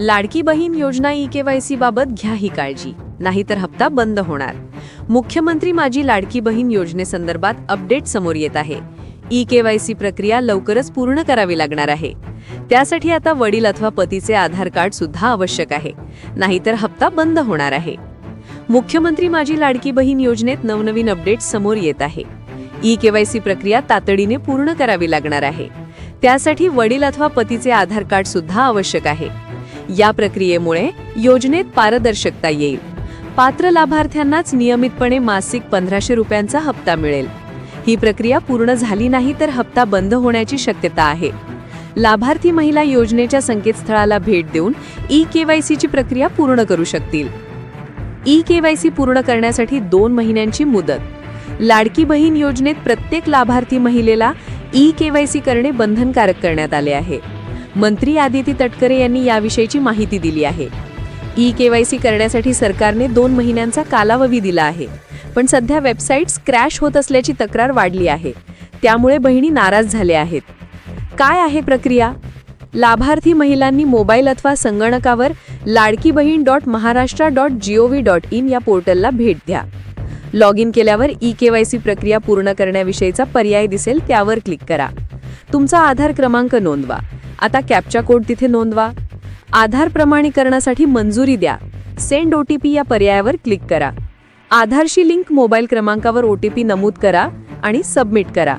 लाडकी बहीण योजना e KYC बाबत घ्या ही काळजी नाहीतर हप्ता बंद होणार. मुख्यमंत्री माझी लाडकी बहीण योजनेसंदर्भात अपडेट समोर येत आहे. ई केवायसी प्रक्रिया लवकरच पूर्ण करावी लागणार आहे. त्यासाठी आता वडील अथवा पतीचे आधार कार्ड सुद्धा आवश्यक आहे नाहीतर हप्ता बंद होणार आहे. मुख्यमंत्री माझी लाडकी बहीण योजनेत नवनवीन अपडेट समोर येत आहे. ई केवायसी प्रक्रिया तातडीने पूर्ण करावी लागणार आहे. त्यासाठी वडील अथवा पतीचे आधार कार्ड सुद्धा आवश्यक आहे. या प्रक्रियेमुळे योजनेत पारदर्शकता येईल. पात्र लाभार्थ्यांनाच नियमितपणे मासिक पंधराशे रुपयांचा हप्ता मिळेल. ही प्रक्रिया पूर्ण झाली नाही तर हप्ता बंद होण्याची शक्यता आहे. लाभार्थी महिला योजनेच्या संकेतस्थळाला भेट देऊन ई केवायसीची प्रक्रिया पूर्ण करू शकतील. ई केवायसी पूर्ण करण्यासाठी दोन महिन्यांची मुदत. लाडकी बहीण योजनेत प्रत्येक लाभार्थी महिलेला ई केवायसी करणे बंधनकारक करण्यात आले आहे. मंत्री आदिती तटकरे यांनी याविषयीची माहिती दिली आहे. ई केवायसी करण्यासाठी सरकारने दोन महिन्यांचा कालावधी दिला आहे. पण सध्या वेबसाईट्स क्रॅश होत असल्याची तक्रार वाढली आहे. त्यामुळे बहिणी नाराज झाल्या आहेत. काय आहे प्रक्रिया? लाभार्थी महिलांनी मोबाईल अथवा संगणकावर Ladki Bahin dot Maharashtra dot G O V dot in या पोर्टलला भेट द्या. लॉग इन केल्यावर ई के वाय सी प्रक्रिया पूर्ण करण्याविषयीचा पर्याय दिसेल त्यावर क्लिक करा. तुमचा आधार क्रमांक नोंदवा. आता कॅपचा कोड तिथे नोंदवा. आधार प्रमाणीकरणासाठी मंजुरी द्या. सेंड ओ टी पी या पर्यायावर क्लिक करा. आधारशी लिंक मोबाईल क्रमांकावर ओ टी पी नमूद करा आणि सबमिट करा.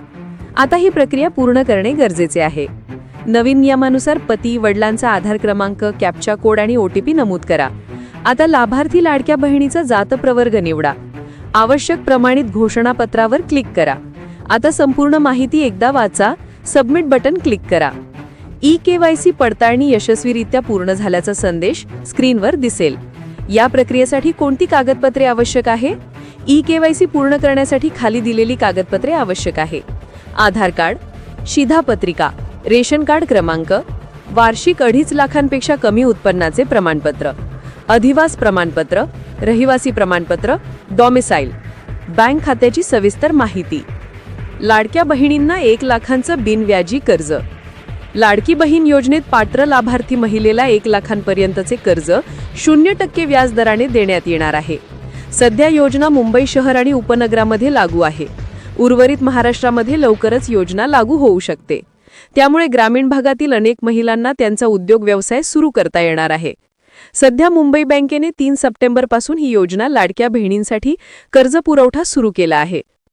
आता ही प्रक्रिया पूर्ण करणे गरजेचे आहे. नवीन नियमानुसार पती वडिलांचा आधार क्रमांक कॅपचा कोड आणि ओ टी पी नमूद करा. आता लाभार्थी लाडक्या बहिणीचा जातप्रवर्ग निवडा. आवश्यक प्रमाणित घोषणापत्रावर क्लिक करा. आता संपूर्ण माहिती एकदा वाचा सबमिट बटन क्लिक करा. ई केवायसी पडताळणी यशस्वीरित्या पूर्ण झाल्याचा संदेश स्क्रीनवर दिसेल. या प्रक्रियेसाठी कोणती कागदपत्रे आवश्यक आहे? ई केवायसी पूर्ण करण्यासाठी खाली दिलेली कागदपत्रे आवश्यक आहे. आधार कार्ड शिधापत्रिका रेशन कार्ड क्रमांक वार्षिक अडीच लाखांपेक्षा कमी उत्पन्नाचे प्रमाणपत्र अधिवास प्रमाणपत्र रहिवासी प्रमाणपत्र डॉमिसाईल बँक खात्याची सविस्तर माहिती. लाडक्या बहिणींना एक लाखांचं बिनव्याजी कर्ज. लाडकी बहीण योजनेत पात्र लाभार्थी महिलेला एक लाखांपर्यंतचे कर्ज शून्य टक्के व्याजदराने देण्यात येणार आहे. सध्या योजना मुंबई शहर आणि उपनगरामध्ये लागू आहे. उर्वरित महाराष्ट्रामध्ये लवकरच योजना लागू होऊ शकते. त्यामुळे ग्रामीण भागातील अनेक महिलांना त्यांचा उद्योग व्यवसाय सुरू करता येणार आहे. सध्या मुंबई बँकेने तीन सप्टेंबरपासून ही योजना लाडक्या बहिणींसाठी कर्ज पुरवठा सुरू केला आहे.